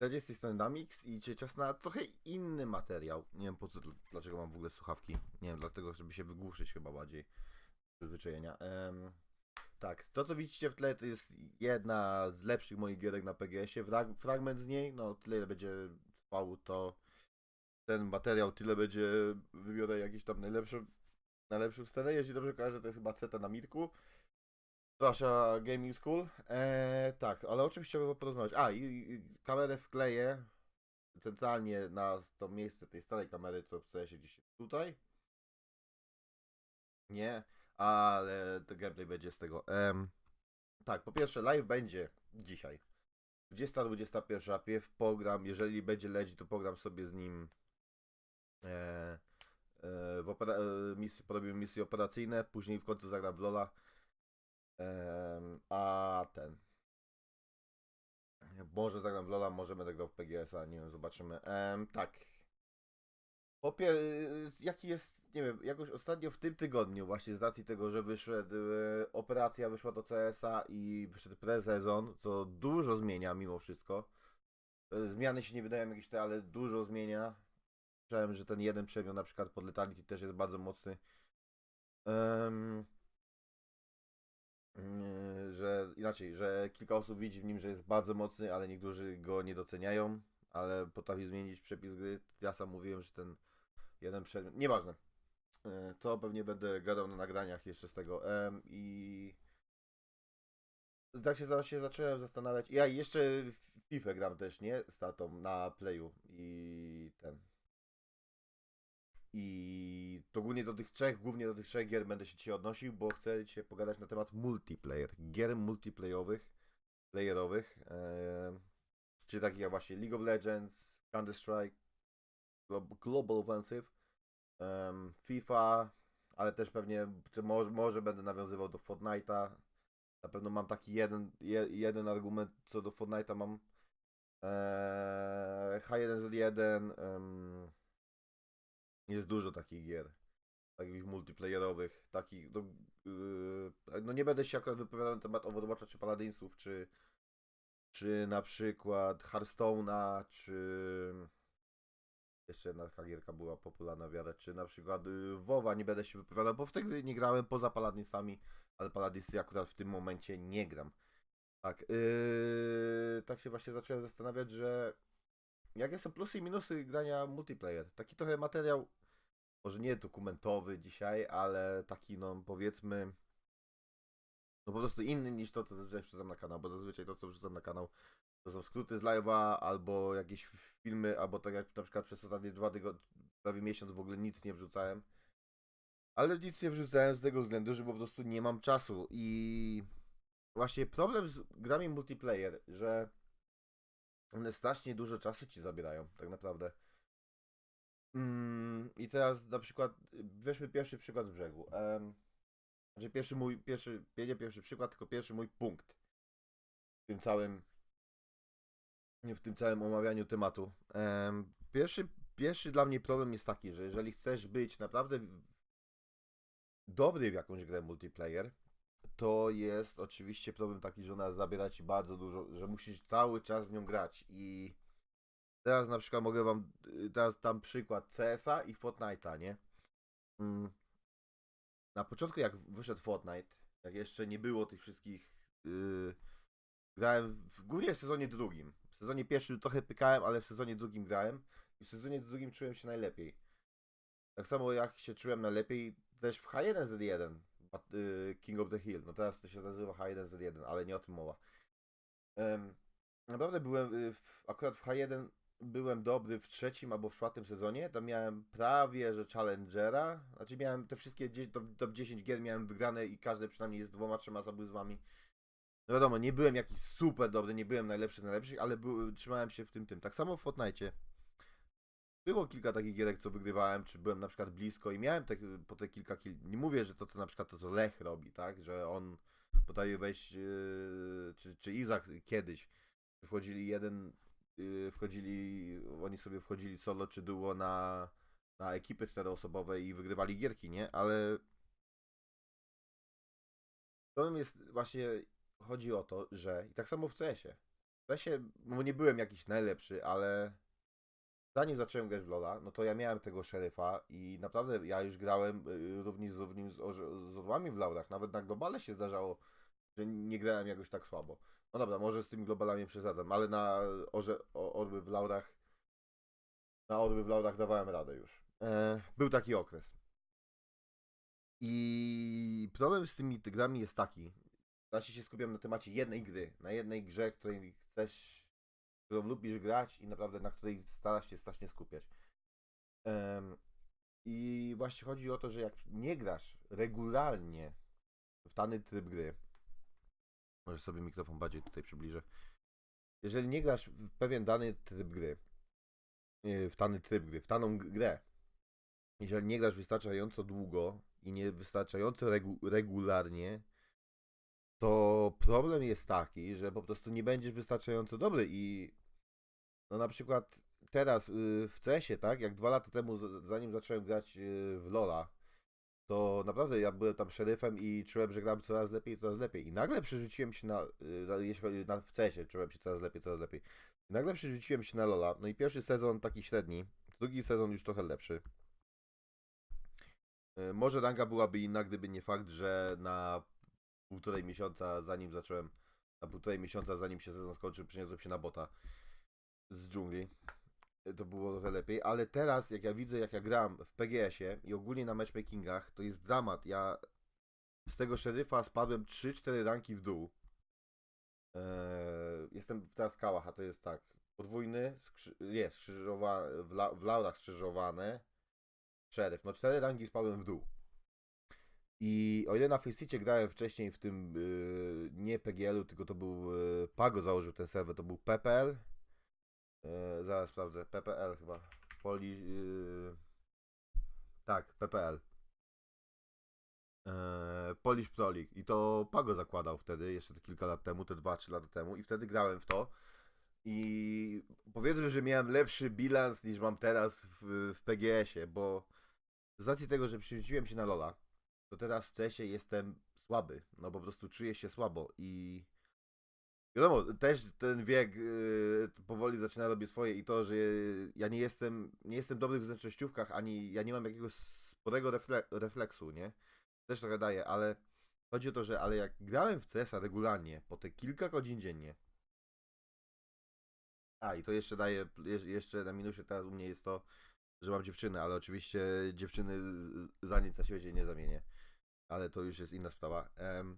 Z tej strony Damix i czas na trochę inny materiał. Nie wiem po co, dlaczego mam w ogóle słuchawki. Nie wiem, dlatego, żeby się wygłuszyć chyba bardziej. Przyzwyczajenia. Em, tak, to co widzicie w tle to jest jedna z lepszych moich gierek na PGS-ie. Frag fragment z niej, no tyle będzie trwał to ten materiał, tyle będzie, wybiorę jakieś tam najlepszą, najlepszą scenę. Jeśli dobrze kojarzę, to jest chyba CETA na Mitku. Wasza Gaming School. Eee, tak, ale o czym chciałbym porozmawiać? A, i, i kamerę wkleję centralnie na to miejsce tej starej kamery, co w CS-ie gdzieś tutaj. Nie, ale to gameplay będzie z tego. Tak, po pierwsze, live będzie dzisiaj. 20-21 pierw program, jeżeli będzie leci, to program sobie z nim e, e, w e, misji, porobimy misje operacyjne, później w końcu zagram w Lola. A ten. Może zagram w Lola, może będę grał w PGS-a, nie wiem, zobaczymy. Em, tak. Po pier... Jaki jest, nie wiem, jakoś ostatnio w tym tygodniu, właśnie z racji tego, że wyszedł e, operacja, wyszła do CS-a i wyszedł pre-sezon, co dużo zmienia mimo wszystko. E, Zmiany się nie wydają jakieś te, ale dużo zmienia. Słyszałem, że ten jeden przedmiot na przykład pod Letality też jest bardzo mocny. Yy, że inaczej, że kilka osób widzi w nim, że jest bardzo mocny, ale niektórzy go nie doceniają, ale potrafi zmienić przepis gry. Ja sam mówiłem, że ten jeden przedmiot, nieważne. Yy, To pewnie będę gadał na nagraniach jeszcze z tego. I tak się zaraz się zacząłem zastanawiać. Ja jeszcze FIFA gram też, nie? Z tatą na playu i ten. I do tych trzech, głównie do tych trzech gier będę się dzisiaj odnosił, bo chcę dzisiaj pogadać na temat multiplayer, gier multiplayerowych, playerowych, e, czyli takich jak właśnie League of Legends, Counter-Strike, Glo- Global Offensive, FIFA, ale też pewnie, czy może, może będę nawiązywał do Fortnite'a. Na pewno mam taki jeden, je, jeden argument co do Fortnite'a mam. E, H1Z1, em, jest dużo takich gier. Takich multiplayerowych, takich. No, yy, no nie będę się akurat wypowiadał na temat Overwatcha czy Paladinsów, czy, czy na przykład Hearthstone'a, czy jeszcze jedna taka gierka była popularna w miarę, czy na przykład yy, WoWa nie będę się wypowiadał, bo w te gry nie grałem poza Paladinsami, ale Paladinsy akurat w tym momencie nie gram. Tak, yy, tak się właśnie zacząłem zastanawiać, że jakie są plusy i minusy grania multiplayer. Taki trochę materiał, może nie dokumentowy dzisiaj, ale taki, no powiedzmy, no po prostu inny niż to, co zazwyczaj wrzucam na kanał, bo zazwyczaj to, co wrzucam na kanał, to są skróty z live'a, albo jakieś filmy, albo tak jak na przykład przez ostatnie dwa tygodnie, prawie miesiąc w ogóle nic nie wrzucałem. Ale nic nie wrzucałem z tego względu, że po prostu nie mam czasu i właśnie problem z grami multiplayer, że one strasznie dużo czasu ci zabierają, tak naprawdę. Mm, I teraz na przykład, weźmy pierwszy przykład z brzegu. Um, znaczy pierwszy mój, pierwszy, nie pierwszy przykład, tylko pierwszy mój punkt w tym całym, w tym całym omawianiu tematu. Em, pierwszy, pierwszy dla mnie problem jest taki, że jeżeli chcesz być naprawdę dobry w jakąś grę multiplayer, to jest oczywiście problem taki, że ona zabiera ci bardzo dużo, że musisz cały czas w nią grać i teraz na przykład mogę wam, y, teraz tam przykład CS-a i Fortnite'a, nie? Mm. Na początku jak wyszedł Fortnite, jak jeszcze nie było tych wszystkich, yy, grałem w, głównie w sezonie drugim. W sezonie pierwszym trochę pykałem, ale w sezonie drugim grałem i w sezonie drugim czułem się najlepiej. Tak samo jak się czułem najlepiej też w H1Z1, Bat- y, King of the Hill. No teraz to się nazywa H1Z1, ale nie o tym mowa. Naprawdę byłem y, w, akurat w H1 byłem dobry w trzecim albo w czwartym sezonie. Tam miałem prawie że Challengera. Znaczy miałem te wszystkie top, top 10 gier miałem wygrane i każde przynajmniej jest dwoma, trzema zabójstwami. No wiadomo, nie byłem jakiś super dobry, nie byłem najlepszy z najlepszych, ale był, trzymałem się w tym tym. Tak samo w Fortnite. Było kilka takich gierek, co wygrywałem, czy byłem na przykład blisko i miałem te, po te kilka kil... Nie mówię, że to, to na przykład to, co Lech robi, tak? Że on potrafi wejść, yy, czy, czy Izak kiedyś wchodzili jeden, wchodzili, oni sobie wchodzili solo czy duo na, na ekipy czteroosobowe i wygrywali gierki, nie? Ale problem jest właśnie, chodzi o to, że i tak samo w CS-ie. w sensie, no nie byłem jakiś najlepszy, ale zanim zacząłem grać w Lola, no to ja miałem tego szeryfa i naprawdę ja już grałem y, równi z orze- z orłami w laurach. Nawet na globale się zdarzało, że nie grałem jakoś tak słabo. No dobra, może z tymi globalami przesadzam, ale na orze, o, orły w laurach na orły w laurach dawałem radę już. E, był taki okres. I problem z tymi grami jest taki. Znaczy się skupiam na temacie jednej gry, na jednej grze, której chcesz, którą lubisz grać i naprawdę na której starasz się strasznie skupiać. Em, I właśnie chodzi o to, że jak nie grasz regularnie w dany tryb gry, może sobie mikrofon bardziej tutaj przybliżę. Jeżeli nie grasz w pewien dany tryb gry, yy, w dany tryb gry, w daną grę, jeżeli nie grasz wystarczająco długo i nie wystarczająco regu- regularnie, to problem jest taki, że po prostu nie będziesz wystarczająco dobry i no na przykład teraz y, w CS-ie, tak, jak dwa lata temu, zanim zacząłem grać y, w LoL'a, to naprawdę ja byłem tam szeryfem i czułem, że gram coraz lepiej, coraz lepiej. I nagle przerzuciłem się na, y, na na w CS-ie, czułem się coraz lepiej, coraz lepiej. I nagle przerzuciłem się na LoL'a, no i pierwszy sezon taki średni, drugi sezon już trochę lepszy. Y, Może ranga byłaby inna, gdyby nie fakt, że na półtorej miesiąca, zanim zacząłem, na półtorej miesiąca, zanim się sezon skończył, przeniosłem się na bota z dżungli. To było trochę lepiej, ale teraz, jak ja widzę, jak ja gram w PGS-ie i ogólnie na matchmakingach, to jest dramat. Ja z tego szeryfa spadłem 3-4 ranki w dół. Eee, jestem teraz Kałach, a to jest tak. Podwójny, skrzy- skrzyżowa- w, la- w laurach skrzyżowane. Szeryf. No 4 ranki spadłem w dół. I o ile na Faceicie grałem wcześniej w tym yy, nie PGL-u, tylko to był yy, Pago założył ten serwer, to był PPL. Yy, zaraz sprawdzę, PPL chyba. Poli. Yy, tak, PPL. Yy, Polish Pro League. I to Pago zakładał wtedy, jeszcze kilka lat temu, te 2-3 lata temu. I wtedy grałem w to. I powiedzmy, że miałem lepszy bilans niż mam teraz w, w PGS-ie, bo z racji tego, że przerzuciłem się na Lola, to teraz w CS-ie jestem słaby. No po prostu czuję się słabo i wiadomo, też ten wiek yy, powoli zaczyna robić swoje i to, że ja nie jestem, nie jestem dobry w zręcznościówkach, ani ja nie mam jakiegoś sporego refle refleksu, nie? Też trochę daje, ale chodzi o to, że ale jak grałem w CS-a regularnie, po te kilka godzin dziennie, a i to jeszcze daje, jeszcze na minusie teraz u mnie jest to, że mam dziewczynę, ale oczywiście dziewczyny za nic na świecie nie zamienię. Ale to już jest inna sprawa. Em,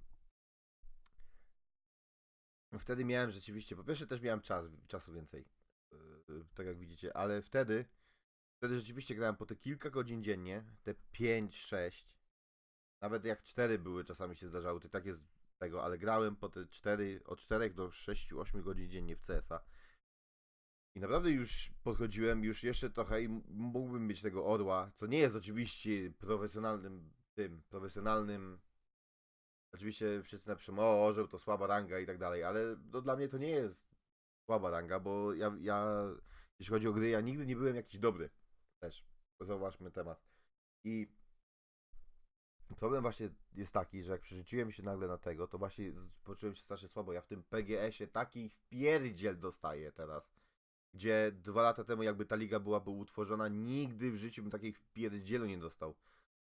wtedy miałem rzeczywiście, po pierwsze też miałem czas, czasu więcej, yy, tak jak widzicie, ale wtedy, wtedy rzeczywiście grałem po te kilka godzin dziennie, te 5, 6, nawet jak 4 były, czasami się zdarzały, to tak jest tego, ale grałem po te 4, od 4 do 6, 8 godzin dziennie w CS-a. I naprawdę już podchodziłem już jeszcze trochę i mógłbym mieć tego orła, co nie jest oczywiście profesjonalnym tym, profesjonalnym. Oczywiście wszyscy napiszą, o orzeł to słaba ranga i tak dalej, ale no, dla mnie to nie jest słaba ranga, bo ja, ja jeśli chodzi o gry, ja nigdy nie byłem jakiś dobry. Też, zauważmy temat. I problem właśnie jest taki, że jak przerzuciłem się nagle na tego, to właśnie poczułem się strasznie słabo. Ja w tym PGS-ie taki wpierdziel dostaję teraz gdzie dwa lata temu jakby ta liga byłaby utworzona, nigdy w życiu bym takiej wpierdzielu nie dostał.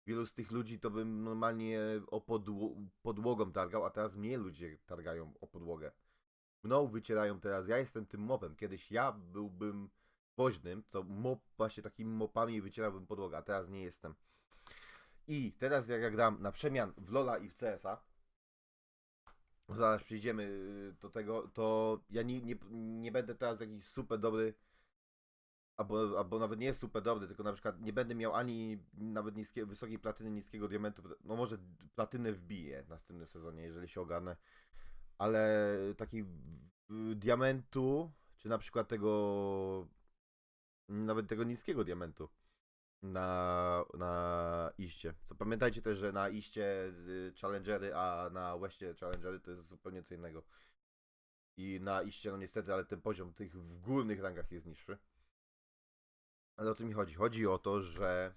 Wielu z tych ludzi to bym normalnie o podło- podłogą targał, a teraz mnie ludzie targają o podłogę. Mną wycierają teraz, ja jestem tym mopem. Kiedyś ja byłbym woźnym, co mop właśnie takimi mopami wycierałbym podłogę, a teraz nie jestem. I teraz jak ja gram na przemian w Lola i w CS-a, zaraz przejdziemy y, do tego, to ja nie, nie, nie będę teraz jakiś super dobry, albo, albo nawet nie super dobry, tylko na przykład nie będę miał ani nawet niskie, wysokiej platyny, niskiego diamentu, no może platynę wbiję w następnym sezonie, jeżeli się ogarnę, ale taki diamentu, czy na przykład tego, nawet tego niskiego diamentu na, na iście. Co pamiętajcie też, że na iście y, challengery, a na westie challengery to jest zupełnie co innego. I na iście, no niestety, ale ten poziom tych w górnych rangach jest niższy. Ale o co mi chodzi? Chodzi o to, że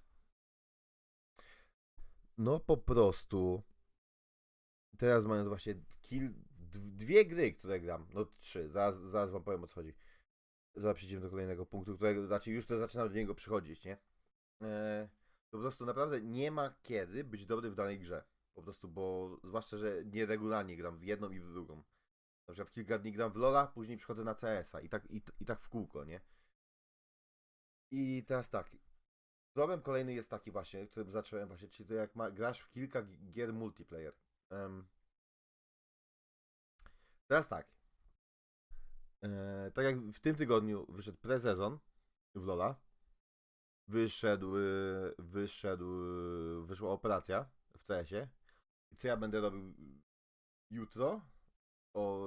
no po prostu teraz mając właśnie kil, dwie gry, które gram, no trzy, zaraz, zaraz wam powiem o co chodzi. Zaraz przejdziemy do kolejnego punktu, którego, znaczy już to zaczynam do niego przychodzić, nie? E, po prostu naprawdę nie ma kiedy być dobry w danej grze. Po prostu, bo zwłaszcza, że nieregularnie gram w jedną i w drugą. Na przykład kilka dni gram w LoL'a, później przychodzę na CS-a i tak, i, i tak w kółko, nie? I teraz tak. Problem kolejny jest taki właśnie, którym zacząłem właśnie, czyli to jak ma, grasz w kilka gi- gier multiplayer. Em, teraz tak. E, tak jak w tym tygodniu wyszedł pre-sezon w LoL'a, wyszedł, wyszedł, wyszła operacja w CS-ie. Co ja będę robił jutro o,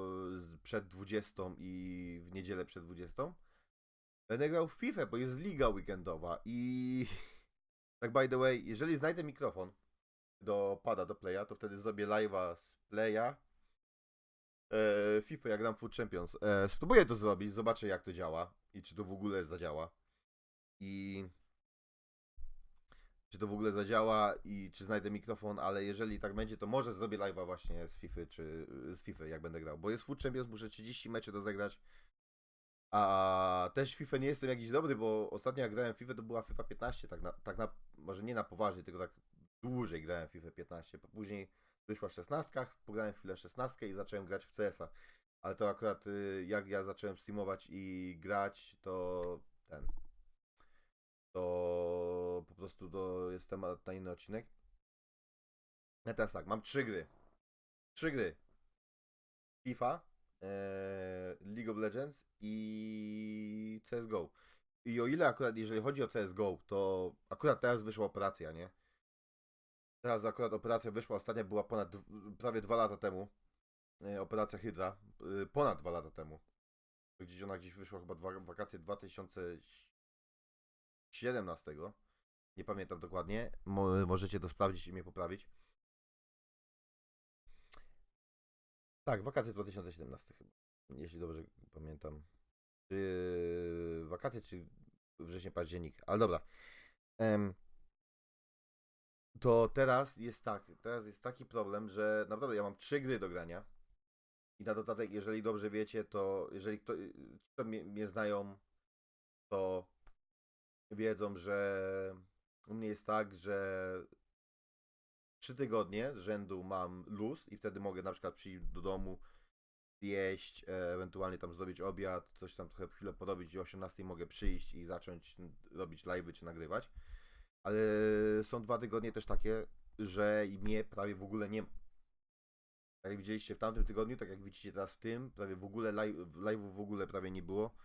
przed 20 i w niedzielę przed 20? Będę grał w FIFA, bo jest liga weekendowa i tak by the way, jeżeli znajdę mikrofon do pada, do playa, to wtedy zrobię live'a z playa e, FIFA, jak gram Food Champions. E, spróbuję to zrobić, zobaczę jak to działa i czy to w ogóle zadziała. I czy to w ogóle zadziała i czy znajdę mikrofon, ale jeżeli tak będzie, to może zrobię live'a właśnie z FIFA, czy z FIFA, jak będę grał. Bo jest Food Champions, muszę 30 meczy rozegrać. A też FIFA nie jestem jakiś dobry, bo ostatnio jak grałem FIFA to była FIFA 15, tak na, tak na może nie na poważnie, tylko tak dłużej grałem FIFA 15. Później wyszła 16, pograłem chwilę w 16 i zacząłem grać w CS-a. Ale to akurat y, jak ja zacząłem streamować i grać, to ten. To po prostu to jest temat na inny odcinek. Ja teraz tak, mam trzy gry. Trzy gry. FIFA, League of Legends i CSGO. I o ile akurat, jeżeli chodzi o CSGO, to akurat teraz wyszła operacja, nie? Teraz akurat operacja wyszła, ostatnia była ponad prawie dwa lata temu. E, Operacja Hydra. e, Ponad dwa lata temu. Gdzieś ona gdzieś wyszła chyba dwa, wakacje 2017. Nie pamiętam dokładnie. Mo, możecie to sprawdzić i mnie poprawić. Tak, wakacje 2017 chyba. Jeśli dobrze pamiętam. Czy wakacje, czy września, październik. Ale dobra. Em, to teraz jest tak, teraz jest taki problem, że naprawdę ja mam trzy gry do grania. I na dodatek, jeżeli dobrze wiecie, to jeżeli kto, kto mnie, mnie znają, to wiedzą, że u mnie jest tak, że trzy tygodnie z rzędu mam luz i wtedy mogę na przykład przyjść do domu, jeść, e, ewentualnie tam zrobić obiad, coś tam trochę chwilę porobić i o 18 mogę przyjść i zacząć robić live'y czy nagrywać. Ale są dwa tygodnie też takie, że mnie prawie w ogóle nie ma. Tak jak widzieliście w tamtym tygodniu, tak jak widzicie teraz w tym, prawie w ogóle live, live'ów w ogóle prawie nie było.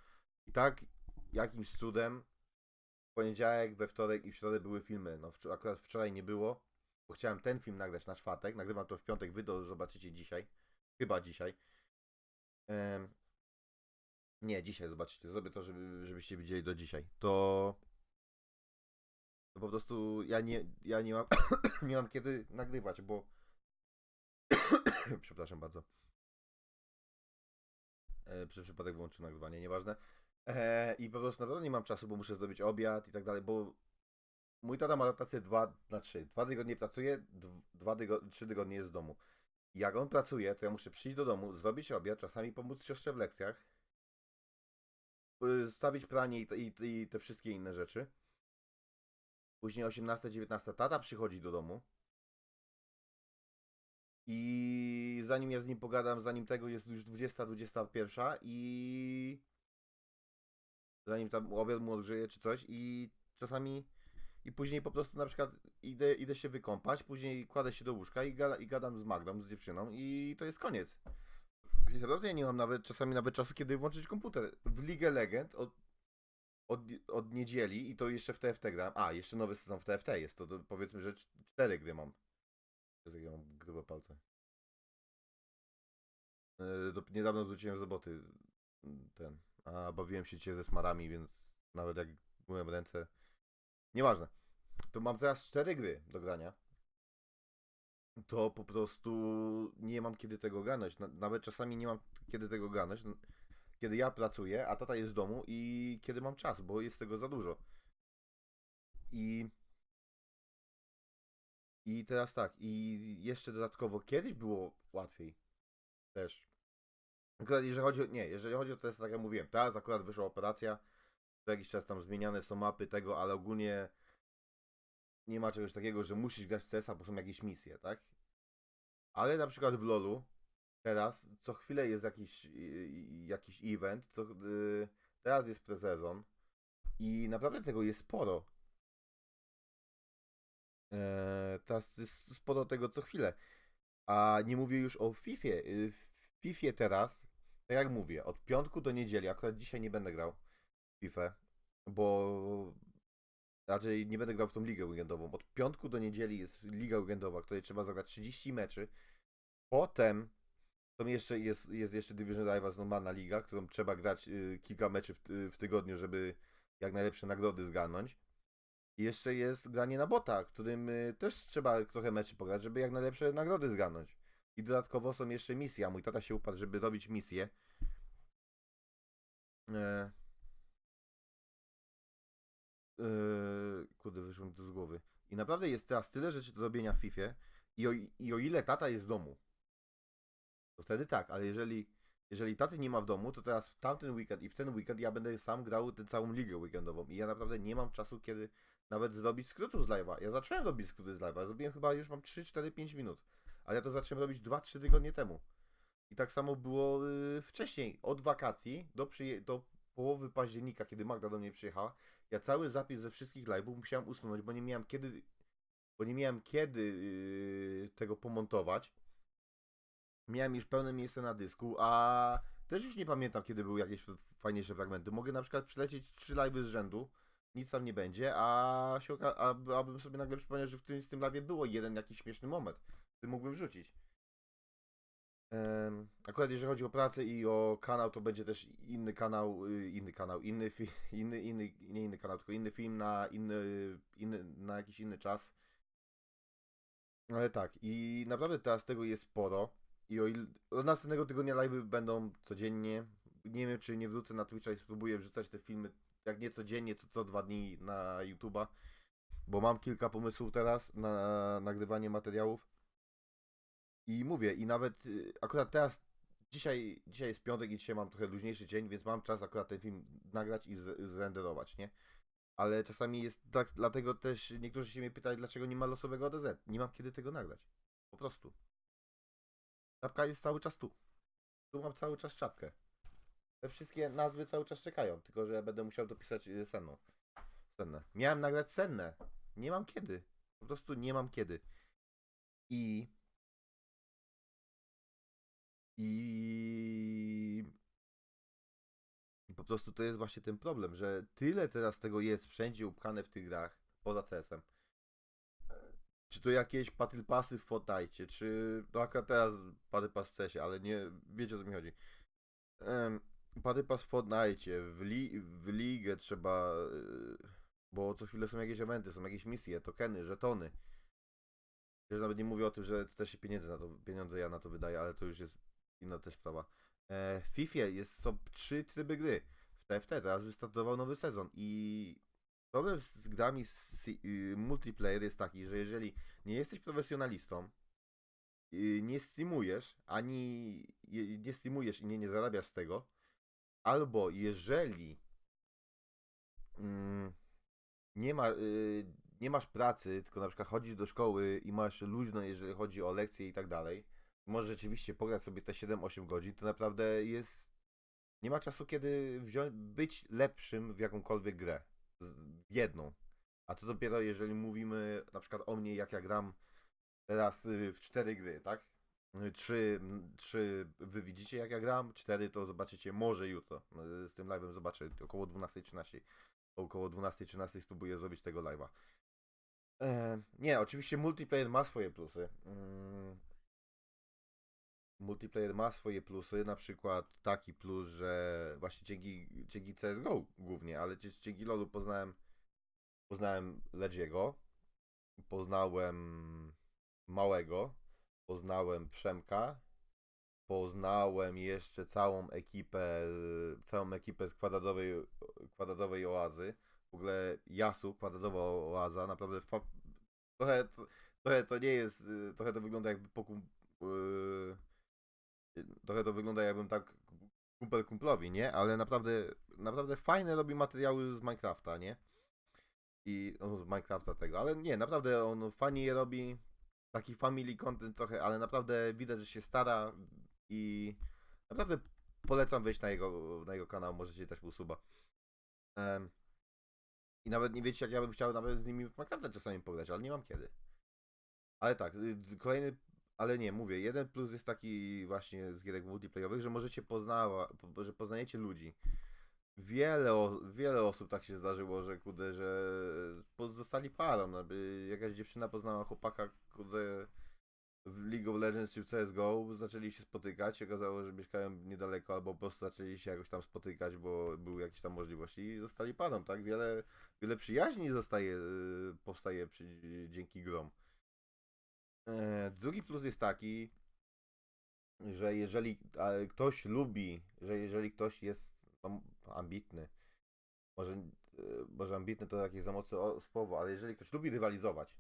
I tak jakimś cudem w poniedziałek, we wtorek i w środę były filmy. No akurat wczoraj nie było, chciałem ten film nagrać na czwartek. Nagrywam to w piątek, wy to zobaczycie dzisiaj. Chyba dzisiaj. Em, nie, dzisiaj zobaczycie. Zrobię to, żeby, żebyście widzieli do dzisiaj. To, to po prostu ja nie, ja nie mam, nie mam kiedy nagrywać, bo przepraszam bardzo. E, przypadek wyłączył nagrywanie, nieważne. E, I po prostu naprawdę nie mam czasu, bo muszę zrobić obiad i tak dalej, bo mój tata ma rotację dwa na trzy. Dwa tygodnie pracuje, dw- dwa tygo- trzy tygodnie jest w domu. Jak on pracuje, to ja muszę przyjść do domu, zrobić obiad, czasami pomóc siostrze w lekcjach, y, stawić pranie i, i, i te wszystkie inne rzeczy. Później 18-19 tata przychodzi do domu. I zanim ja z nim pogadam, zanim tego jest już 20-21 i zanim tam obiad mu odgrzeje czy coś i czasami i później po prostu na przykład idę, idę się wykąpać, później kładę się do łóżka i, gada, i gadam z Magdą, z dziewczyną i to jest koniec. Naprawdę ja nie mam nawet czasami nawet czasu, kiedy włączyć komputer. W League Legend od, od, od niedzieli i to jeszcze w TFT gram. A, jeszcze nowy sezon w TFT jest, to, to powiedzmy, że cz- cztery gry mam. Ja mam grube palce. To niedawno wróciłem z roboty. Ten. A bawiłem się dzisiaj ze smarami, więc nawet jak myłem ręce. Nieważne. To mam teraz cztery gry do grania. To po prostu nie mam kiedy tego ganać. Na- Nawet czasami nie mam kiedy tego ganać. Kiedy ja pracuję, a tata jest w domu i kiedy mam czas, bo jest tego za dużo. I i teraz tak, i jeszcze dodatkowo kiedyś było łatwiej. też. Akurat jeżeli chodzi o, nie, jeżeli chodzi o to, tak jak mówiłem, teraz akurat wyszła operacja, co jakiś czas tam zmieniane są mapy tego, ale ogólnie nie ma czegoś takiego, że musisz grać w CS-a, bo są jakieś misje, tak? Ale na przykład w LoLu teraz co chwilę jest jakiś, jakiś event, co, y, teraz jest prezezon i naprawdę tego jest sporo. Eee, teraz jest sporo tego co chwilę. A nie mówię już o FIFA. Y, W FIFA teraz, tak jak mówię, od piątku do niedzieli, akurat dzisiaj nie będę grał w FIFA, bo raczej nie będę grał w tą ligę weekendową. Od piątku do niedzieli jest liga weekendowa, której trzeba zagrać 30 meczy. Potem to jeszcze jest, jest jeszcze Division Rivals normalna liga, którą trzeba grać y, kilka meczy w, y, w tygodniu, żeby jak najlepsze nagrody zgarnąć. I jeszcze jest granie na bota, którym y, też trzeba trochę meczy pograć, żeby jak najlepsze nagrody zgarnąć. I dodatkowo są jeszcze misje, mój tata się upadł, żeby robić misję. E... E... Kurde, wyszło mi to z głowy. I naprawdę jest teraz tyle rzeczy do robienia w FIFA i o, i o ile tata jest w domu, to wtedy tak, ale jeżeli, jeżeli taty nie ma w domu, to teraz w tamten weekend i w ten weekend ja będę sam grał tę całą ligę weekendową i ja naprawdę nie mam czasu, kiedy nawet zrobić skrótu z live'a. Ja zacząłem robić skróty z live'a, zrobiłem chyba już mam 3, 4, 5 minut, ale ja to zacząłem robić 2-3 tygodnie temu. I tak samo było yy, wcześniej, od wakacji do, do połowy października, kiedy Magda do mnie przyjechała, ja cały zapis ze wszystkich live'ów musiałem usunąć, bo nie miałem kiedy, bo nie miałem kiedy yy, tego pomontować miałem już pełne miejsce na dysku, a też już nie pamiętam, kiedy były jakieś fajniejsze fragmenty. Mogę na przykład przylecieć trzy live'y z rzędu, nic tam nie będzie, a się a, abym sobie nagle przypomniał, że w tym, w tym live'ie było jeden jakiś śmieszny moment, który mógłbym wrzucić. Akurat jeżeli chodzi o pracę i o kanał, to będzie też inny kanał, y, inny kanał, inny, fi- inny, inny, nie inny kanał, tylko inny film na inny, inny, na jakiś inny czas. Ale tak, i naprawdę teraz tego jest sporo. I o ile, od następnego tygodnia live'y będą codziennie. Nie wiem, czy nie wrócę na Twitcha i spróbuję wrzucać te filmy, jak nie codziennie, co co dwa dni na YouTube'a. Bo mam kilka pomysłów teraz na nagrywanie materiałów. I mówię, i nawet y, akurat teraz, dzisiaj, dzisiaj jest piątek i dzisiaj mam trochę luźniejszy dzień, więc mam czas akurat ten film nagrać i zrenderować, nie? Ale czasami jest tak, dlatego też niektórzy się mnie pytali, dlaczego nie ma losowego ODZ. Nie mam kiedy tego nagrać. Po prostu. Czapka jest cały czas tu. Tu mam cały czas czapkę. Te wszystkie nazwy cały czas czekają, tylko że będę musiał dopisać y, senną. Sennę. Miałem nagrać sennę. Nie mam kiedy. Po prostu nie mam kiedy. I. I. I po prostu to jest właśnie ten problem, że tyle teraz tego jest wszędzie upchane w tych grach, poza CS-em. Czy to jakieś Battle Passy w Fortnite, czy no akurat teraz Battle Pass w CSie, ale nie wiecie o co mi chodzi. Um, Battle Pass w Fortnite, w, li, w ligę trzeba, y, bo co chwilę są jakieś eventy, są jakieś misje, tokeny, żetony. Już nawet nie mówię o tym, że też się pieniądze, na to, pieniądze ja na to wydaję, ale to już jest inna też sprawa. E, w FIFA jest, są trzy tryby gry. W TFT teraz wystartował nowy sezon i problem z, grami z, y, multiplayer jest taki, że jeżeli nie jesteś profesjonalistą, y, nie streamujesz, ani je- nie streamujesz i nie, nie zarabiasz z tego, albo jeżeli mm, nie, ma, y, nie masz pracy, tylko na przykład chodzisz do szkoły i masz luźno, jeżeli chodzi o lekcje i tak dalej, możesz rzeczywiście pograć sobie te 7-8 godzin, to naprawdę jest. Nie ma czasu, kiedy być lepszym w jakąkolwiek grę. Jedną. A to dopiero jeżeli mówimy na przykład o mnie, jak ja gram teraz y, w cztery gry, tak? Y, Trzy, trzy wy widzicie jak ja gram, cztery to zobaczycie może jutro. Y, Z tym live'em zobaczę około 12.13. Około 12.13 spróbuję zrobić tego live'a. E, nie, oczywiście multiplayer ma swoje plusy. Multiplayer ma swoje plusy, na przykład taki plus, że właśnie dzięki, dzięki CSGO głównie, ale dzięki LoLu poznałem poznałem Ledziego, poznałem Małego, poznałem Przemka, poznałem jeszcze całą ekipę, całą ekipę z kwadratowej, kwadratowej oazy. W ogóle Jasu, kwadratowa oaza, naprawdę fa- trochę, trochę to nie jest, y, trochę to wygląda jakby pokum, yy, trochę to wygląda jakbym tak kumpel kumplowi, nie? Ale naprawdę, naprawdę fajne robi materiały z Minecrafta, nie? I no, z Minecrafta tego, ale nie, naprawdę on fajnie je robi. Taki family content trochę, ale naprawdę widać, że się stara i naprawdę polecam wejść na jego, na jego kanał, możecie dać mu suba. Em, I nawet nie wiecie, jak ja bym chciał nawet z nimi w Minecrafta czasami pograć, ale nie mam kiedy. Ale tak, y, kolejny, ale nie, mówię, jeden plus jest taki właśnie z gierek multiplayerowych, że możecie poznawać, że poznajecie ludzi. Wiele, wiele osób tak się zdarzyło, że kurde, że zostali parą, no, by jakaś dziewczyna poznała chłopaka, kurde, w League of Legends czy w CSGO, zaczęli się spotykać, okazało, że mieszkają niedaleko, albo po prostu zaczęli się jakoś tam spotykać, bo były jakieś tam możliwości i zostali parą, tak? Wiele, wiele przyjaźni zostaje, y, powstaje przy, dzięki grom. Drugi plus jest taki, że jeżeli ktoś lubi, że jeżeli ktoś jest no, ambitny, może, e, może ambitny to jakieś za mocne słowo, ale jeżeli ktoś lubi rywalizować,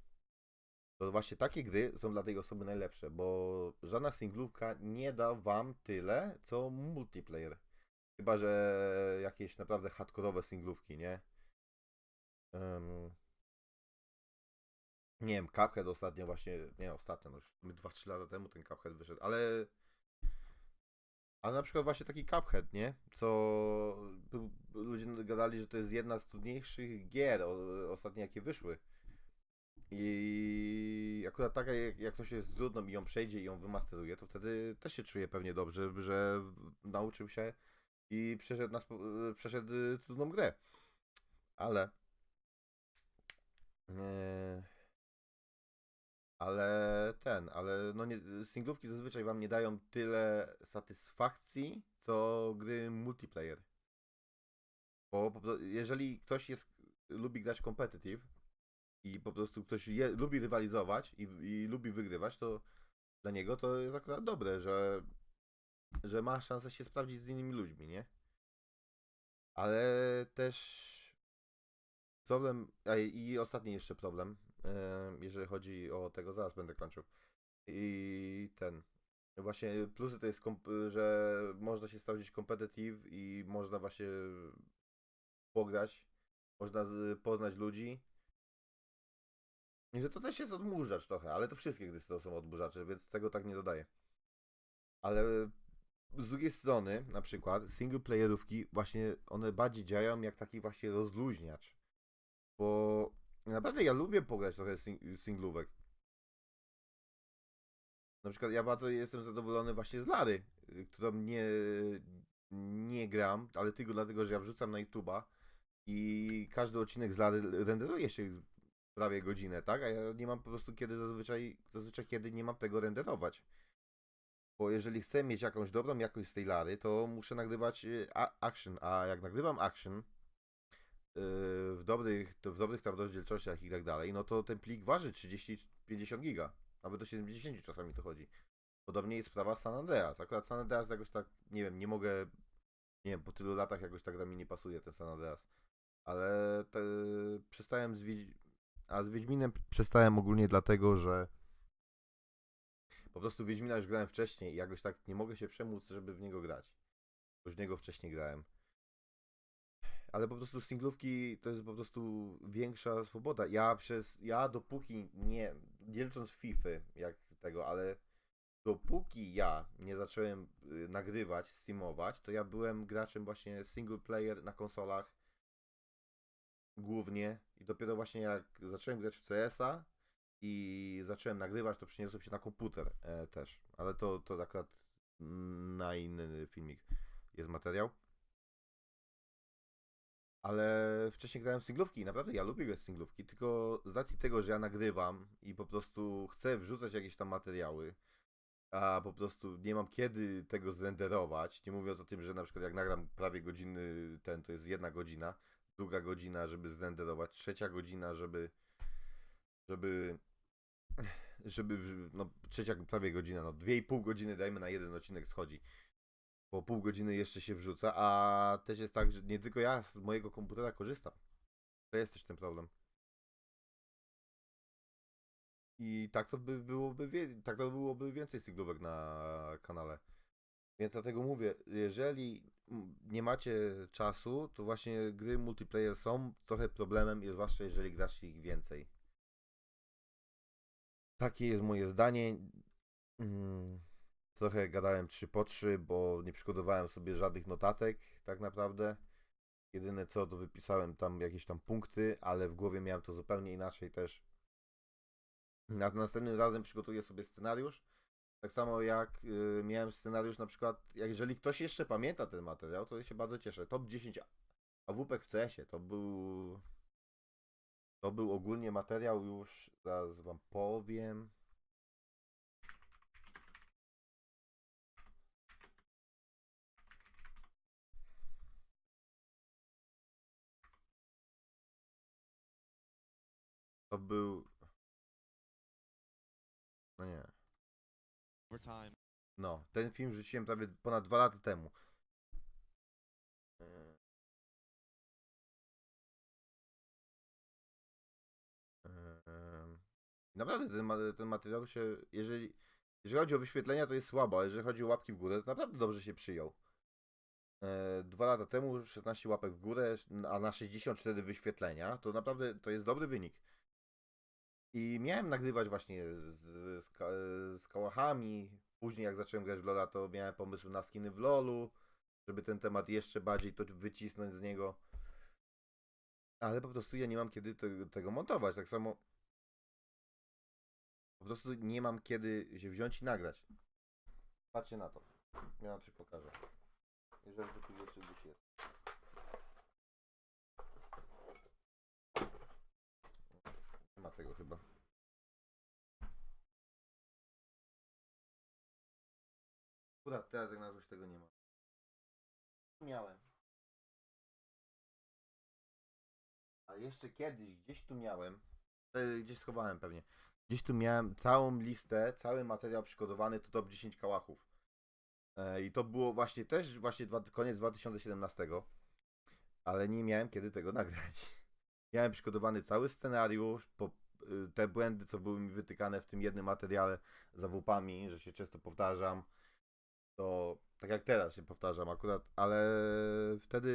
to właśnie takie gry są dla tej osoby najlepsze, bo żadna singlówka nie da wam tyle, co multiplayer. Chyba, że jakieś naprawdę hardkorowe singlówki, nie? Nie wiem, Cuphead ostatnio właśnie, nie ostatnio, no już 2-3 lata temu ten Cuphead wyszedł, ale ale na przykład właśnie taki Cuphead, nie? Co ludzie gadali, że to jest jedna z trudniejszych gier o, ostatnio jakie wyszły. I akurat taka, jak, jak ktoś jest trudną i ją przejdzie i ją wymasteruje, to wtedy też się czuje pewnie dobrze, że nauczył się i przeszedł, na, spo- przeszedł trudną grę. Ale e, ale ten, ale no nie, singlówki zazwyczaj wam nie dają tyle satysfakcji, co gry multiplayer. Bo jeżeli ktoś jest, lubi grać competitive i po prostu ktoś je, lubi rywalizować i, i lubi wygrywać, to dla niego to jest akurat dobre, że, że ma szansę się sprawdzić z innymi ludźmi, nie? Ale też problem, i ostatni jeszcze problem, jeżeli chodzi o tego, zaraz będę kończył. I ten, właśnie plusy to jest, że można się sprawdzić competitive i można właśnie pograć, można poznać ludzi. I że to też jest odmurzacz trochę, ale to wszystkie gry to są odmurzacze, więc tego tak nie dodaję. Ale z drugiej strony, na przykład, singleplayerówki właśnie one bardziej działają jak taki właśnie rozluźniacz. Bo naprawdę ja lubię pograć trochę sing- singlówek. Na przykład ja bardzo jestem zadowolony właśnie z Lary, y, którą nie, nie gram, ale tylko dlatego, że ja wrzucam na YouTube'a i każdy odcinek z Lary renderuje się prawie godzinę, tak? A ja nie mam po prostu kiedy zazwyczaj, zazwyczaj kiedy nie mam tego renderować. Bo jeżeli chcę mieć jakąś dobrą jakość z tej Lary, to muszę nagrywać y, action, a jak nagrywam action, w dobrych, w dobrych tam rozdzielczościach i tak dalej, no to ten plik waży 30-50 giga. Nawet do 70 czasami to chodzi. Podobnie jest sprawa San Andreas. Akurat San Andreas jakoś tak, nie wiem, nie mogę, nie wiem, po tylu latach jakoś tak dla mnie nie pasuje ten San Andreas. Ale te, przestałem z. A z Wiedźminem przestałem ogólnie dlatego, że po prostu Wiedźmina już grałem wcześniej i jakoś tak nie mogę się przemóc, żeby w niego grać. Już w niego wcześniej grałem ale po prostu singlówki to jest po prostu większa swoboda. Ja przez, ja dopóki nie, nie licząc FIFA jak tego, ale dopóki ja nie zacząłem y, nagrywać, streamować, to ja byłem graczem właśnie single player na konsolach głównie i dopiero właśnie jak zacząłem grać w CS-a i zacząłem nagrywać, to przeniosłem się na komputer e, też, ale to, to akurat mm, na inny filmik jest materiał. Ale wcześniej grałem singlówki naprawdę ja lubię grać singlówki, tylko z racji tego, że ja nagrywam i po prostu chcę wrzucać jakieś tam materiały, a po prostu nie mam kiedy tego zrenderować, nie mówiąc o tym, że na przykład jak nagram prawie godziny ten, to jest jedna godzina, druga godzina, żeby zrenderować, trzecia godzina, żeby żeby żeby, no trzecia prawie godzina, no dwie i pół godziny dajmy na jeden odcinek schodzi po pół godziny jeszcze się wrzuca, a też jest tak, że nie tylko ja z mojego komputera korzystam. To jest też ten problem. I tak to by byłoby, tak to byłoby więcej singlówek na kanale. Więc dlatego mówię, jeżeli nie macie czasu, to właśnie gry multiplayer są trochę problemem, i zwłaszcza jeżeli grasz ich więcej. Takie jest moje zdanie. Mm, Trochę gadałem 3 po 3, bo nie przygotowałem sobie żadnych notatek, tak naprawdę. Jedyne co, to wypisałem tam jakieś tam punkty, ale w głowie miałem to zupełnie inaczej też. Na, następnym razem przygotuję sobie scenariusz. Tak samo jak y, miałem scenariusz na przykład, jak jeżeli ktoś jeszcze pamięta ten materiał, to się bardzo cieszę. Top 10 AWP w CS-ie to był. To był ogólnie materiał już, zaraz wam powiem. To był. No nie. No, ten film rzuciłem prawie ponad dwa lata temu. E, Em, Naprawdę ten, ten materiał się, jeżeli, jeżeli chodzi o wyświetlenia, to jest słabo, a jeżeli chodzi o łapki w górę, to naprawdę dobrze się przyjął. E, Dwa lata temu 16 łapek w górę, a na 64 wyświetlenia, to naprawdę to jest dobry wynik. I miałem nagrywać właśnie z, z, z. Później jak zacząłem grać w Lola, to miałem pomysł na skiny w Lolu, żeby ten temat jeszcze bardziej to wycisnąć z niego. Ale po prostu ja nie mam kiedy te, tego montować. Tak samo po prostu nie mam kiedy się wziąć i nagrać. Patrzcie na to. Ja coś pokażę. Jeżeli to tu jeszcze gdzieś jest. Nie ma tego chyba. Akurat teraz jak na złość tego nie ma. Miałem. Ale jeszcze kiedyś gdzieś tu miałem. e, Gdzieś schowałem pewnie. Gdzieś tu miałem całą listę, cały materiał przygotowany to top 10 kałachów. E, I to było właśnie też właśnie dwa, koniec 2017. Ale nie miałem kiedy tego nagrać. Miałem przygotowany cały scenariusz, po, y, te błędy, co były mi wytykane w tym jednym materiale za WP-ami, że się często powtarzam, to tak jak teraz się powtarzam akurat, ale wtedy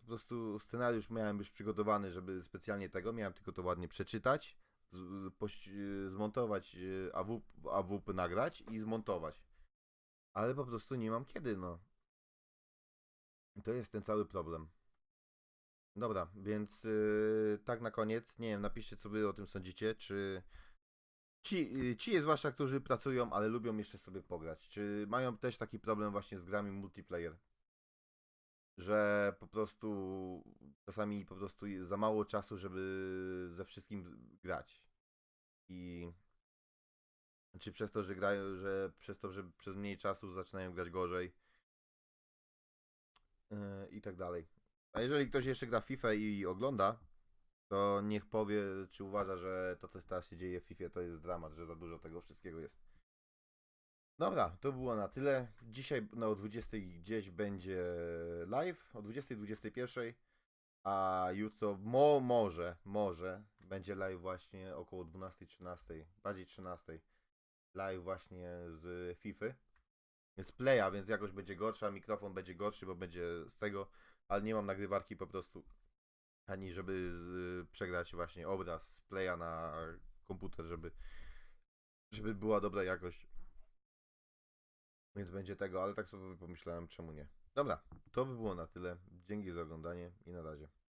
po prostu scenariusz miałem już przygotowany, żeby specjalnie tego, miałem tylko to ładnie przeczytać, z, z, y, zmontować y, AWP, AWP nagrać i zmontować. Ale po prostu nie mam kiedy, no. To jest ten cały problem. Dobra, więc yy, tak na koniec, nie wiem, napiszcie co wy o tym sądzicie, czy ci, ci zwłaszcza, którzy pracują, ale lubią jeszcze sobie pograć, czy mają też taki problem właśnie z grami multiplayer, że po prostu czasami po prostu za mało czasu, żeby ze wszystkim grać. I czy przez to, że grają, że przez to, że przez mniej czasu zaczynają grać gorzej yy, i tak dalej. A jeżeli ktoś jeszcze gra FIFA i ogląda, to niech powie, czy uważa, że to, co teraz się dzieje w FIFA, to jest dramat, że za dużo tego wszystkiego jest. Dobra, to było na tyle. Dzisiaj no, o 20 gdzieś będzie live, o 20-21, a jutro mo, może, może będzie live właśnie około 12-13, bardziej 13. Live właśnie z FIFA. Z Playa, więc jakoś będzie gorsza, mikrofon będzie gorszy, bo będzie z tego, ale nie mam nagrywarki po prostu ani żeby z, przegrać właśnie obraz z Playa na komputer, żeby żeby była dobra jakość. Więc będzie tego, ale tak sobie pomyślałem, czemu nie. Dobra, to by było na tyle. Dzięki za oglądanie i na razie.